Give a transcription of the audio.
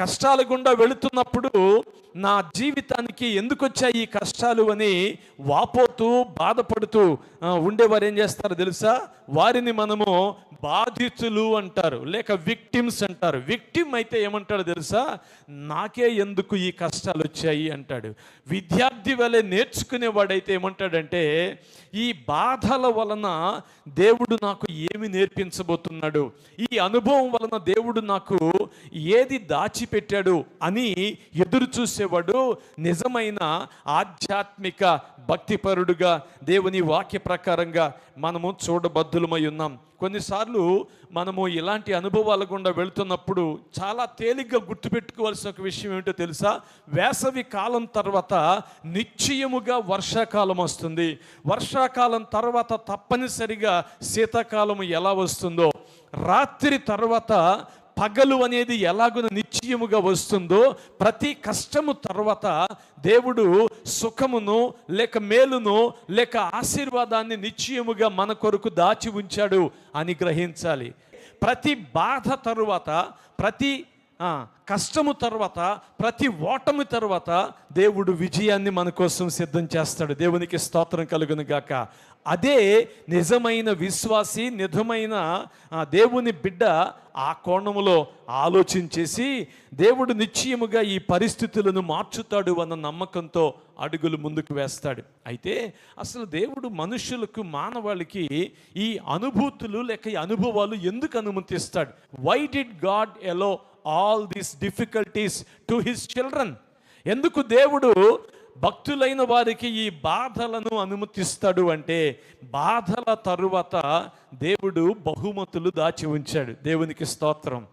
కష్టాల గుండా వెళుతున్నప్పుడు నా జీవితానికి ఎందుకు వచ్చాయి ఈ కష్టాలు అని వాపోతూ బాధపడుతూ ఉండేవారు ఏం చేస్తారు తెలుసా? వారిని మనము బాధితులు అంటారు లేక విక్టిమ్స్ అంటారు. విక్టిమ్ అయితే ఏమంటాడు తెలుసా? నాకే ఎందుకు ఈ కష్టాలు వచ్చాయి అంటాడు. విద్యార్థి వలె నేర్చుకునేవాడైతే ఏమంటాడంటే ఈ బాధల వలన దేవుడు నాకు ఏమి నేర్పించబోతున్నాడు? ఈ అనుభవం వలన దేవుడు నాకు ఏది దాచిపెట్టాడు అని ఎదురు చూసేవాడు నిజమైన ఆధ్యాత్మిక భక్తిపరుడుగా దేవుని వాక్య ప్రకారంగా మనము చూడబద్దులమై ఉన్నాం. కొన్నిసార్లు మనము ఇలాంటి అనుభవాల గుండా వెళుతున్నప్పుడు చాలా తేలిగ్గా గుర్తుపెట్టుకోవాల్సిన ఒక విషయం ఏంటో తెలుసా? వేసవి కాలం తర్వాత నిశ్చయముగా వర్షాకాలం వస్తుంది. వర్షాకాలం తర్వాత తప్పనిసరిగా శీతాకాలం ఎలా వస్తుందో రాత్రి తర్వాత పగలు అనేది ఎలాగున నిశ్చయముగా వస్తుందో ప్రతి కష్టము తర్వాత దేవుడు సుఖమును లేక మేలును లేక ఆశీర్వాదాన్ని నిశ్చయముగా మన కొరకు దాచి ఉంచాడు అని గ్రహించాలి. ప్రతి బాధ తరువాత ప్రతి కష్టము తర్వాత ప్రతి ఓటమి తర్వాత దేవుడు విజయాన్ని మన కోసం సిద్ధం చేస్తాడు. దేవునికి స్తోత్రం కలుగును గాక. అదే నిజమైన విశ్వాసి నిజమైన దేవుని బిడ్డ ఆ కోణములో ఆలోచించేసి దేవుడు నిశ్చయముగా ఈ పరిస్థితులను మార్చుతాడు అన్న నమ్మకంతో అడుగులు ముందుకు వేస్తాడు. అయితే అసలు దేవుడు మనుషులకు మానవాళికి ఈ అనుభూతులు లేక ఈ అనుభవాలు ఎందుకు అనుమతిస్తాడు? Why did God allow all these difficulties to his children ఎందుకు దేవుడు భక్తులైన వారికి ఈ బాధలను అనుమతిస్తాడు అంటే బాధల తరువాత దేవుడు బహుమతులు దాచి ఉంచాడు. దేవునికి స్తోత్రం.